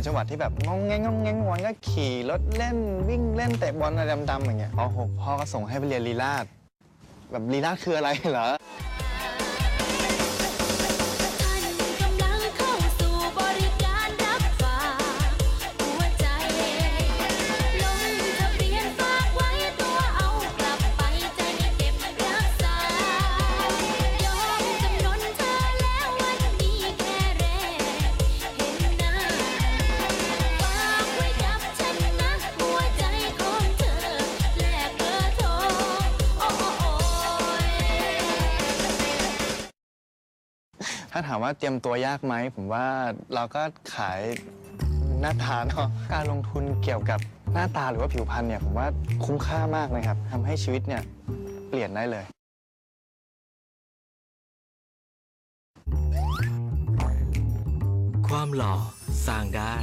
างจังหวัดที่แบบงองแงงงองแงงวันก็ขี่รถเล่นวิ่งเล่นเตะบอลอะไรดำๆอย่างเงี้ยพอหกพ่อก็ส่งให้ไปเรียนลีลาดแบบลีลาดคืออะไรเหรอ ถ้าถามว่าเตรียมตัวยากไหม ผมว่าเราก็ขายหน้าตาเนาะการลงทุนเกี่ยวกับหน้าตาหรือว่าผิวพรรณเนี่ยผมว่าคุ้มค่ามากเลยครับทำให้ชีวิตเนี่ยเปลี่ยนได้เลยความหล่อสร้างได้